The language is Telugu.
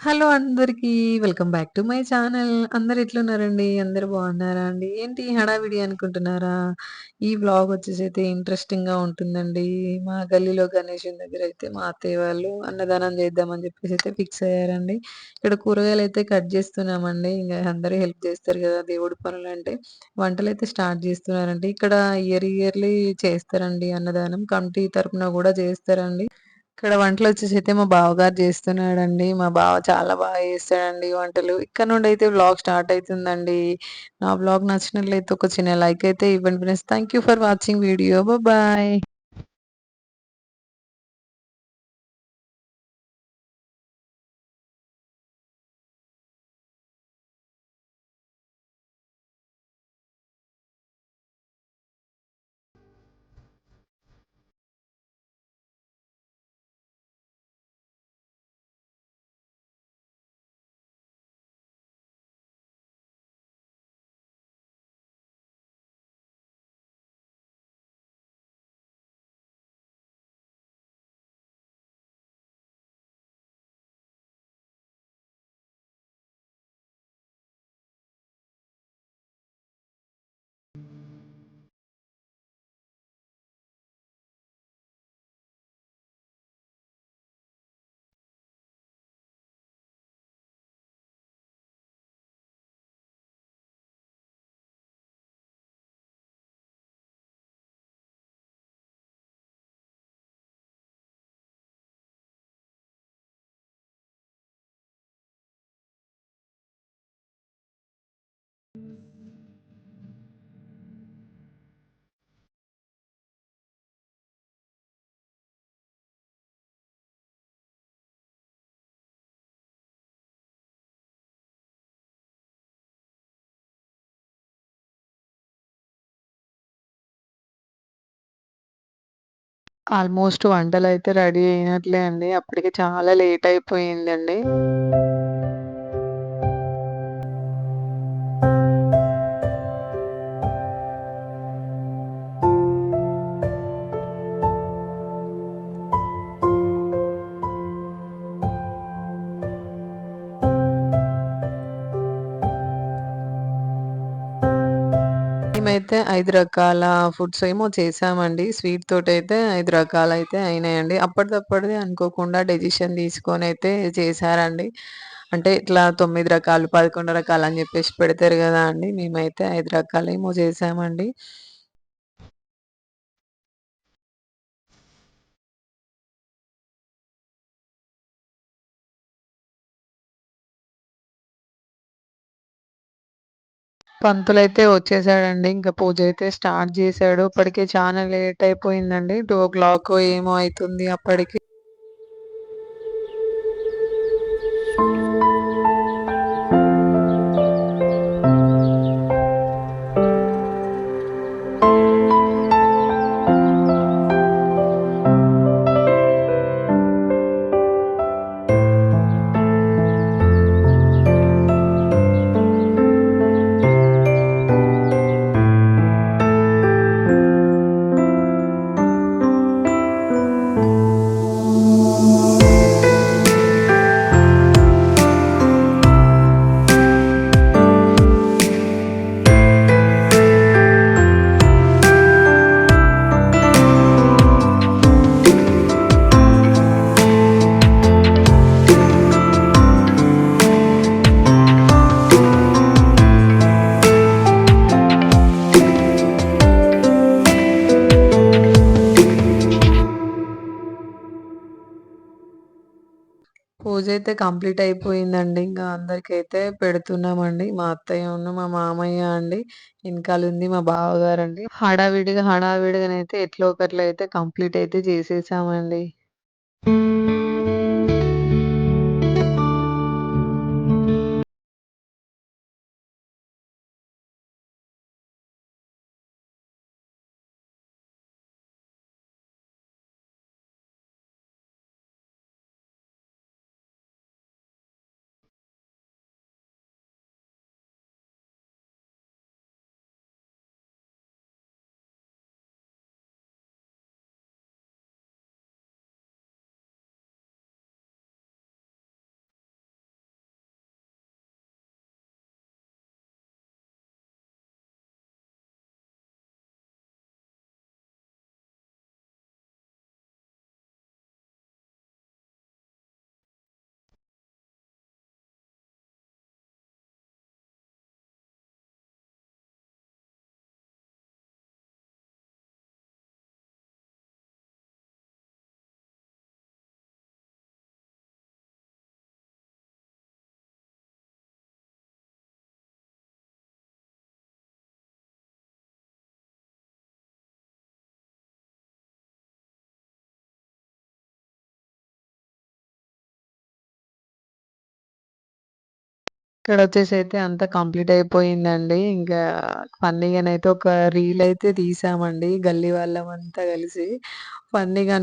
హలో అందరికీ. Welcome back to my channel. అందరు ఎట్లున్నారండి? అందరు బాగున్నారా అండి? ఏంటి హడావిడి అనుకుంటున్నారా? ఈ వ్లాగ్ ఇంట్రెస్టింగ్ ఇంట్రెస్టింగ్‌గా ఉంటుందండి. మా గల్లీలో గణేష్ దగ్గర అయితే మా అత్తయ్య వాళ్ళు అన్నదానం చేద్దామని అయితే ఫిక్స్ అయ్యారండి. ఇక్కడ కూరగాయలు అయితే కట్ చేస్తున్నామండి. ఇంకా అందరూ హెల్ప్ చేస్తారు కదా దేవుడి పనులు అంటే వంటలైతే స్టార్ట్ చేస్తున్నారండి. ఇక్కడ ఇయర్ ఇయర్‌లీ చేస్తారండి అన్నదానం. కమిటీ తరపున కూడా చేస్తారండి. ఇక్కడ వంటలు వచ్చేసి అయితే మా బావగారు చేస్తున్నాడండి మా బావ చాలా బాగా చేస్తాడండి వంటలు. ఇక్కడ నుండి అయితే వ్లాగ్ స్టార్ట్ అవుతుందండి నా బ్లాగ్ నచ్చినట్లయితే ఒక చిన్న లైక్ అయితే ఇవ్వండి friends. Thank you for watching video. Bye. Almost వంటలైతే ready అయినట్లే అండి. అప్పటికి చాలా లేట్ అయిపోయిందండి. మేమైతే ఐదు రకాల ఫుడ్స్ ఏమో చేసామండి స్వీట్ తోటైతే 5 రకాలైతే అయినాయండి. అప్పటిదప్పటిదే అనుకోకుండా డెసిషన్ అయితే చేశారండి. అంటే ఇట్లా తొమ్మిది రకాలు, 11 రకాలు అని చెప్పేసి పెడతారు కదా అండి! మేమైతే 5 రకాలేమో చేసామండి పంతులైతే వచ్చేసాడండి. ఇంకా పూజ అయితే స్టార్ట్ చేశాడు. ఇప్పటికే చానా లేట్ అయిపోయిందండి. 2:00 ఏమో అవుతుంది అప్పటికి. పూజ అయితే కంప్లీట్ అయిపోయిందండి. ఇంకా అందరికైతే పెడుతున్నామండి. మా అత్తయ్యను, మా మామయ్య అండి. ఎనకాలుంది మా బావగారండి. హడావిడిగా హడావిడిగానైతే ఎట్లో ఒకట్లయితే కంప్లీట్ అయితే చేసేసామండి. ఇక్కడొచ్చేసైతే అంతా కంప్లీట్ అయిపోయిందండి. ఇంకా ఫన్నీగానైతే ఒక రీల్ అయితే తీసామండి. గల్లీ వాళ్ళమంతా కలిసి ఫన్నీగా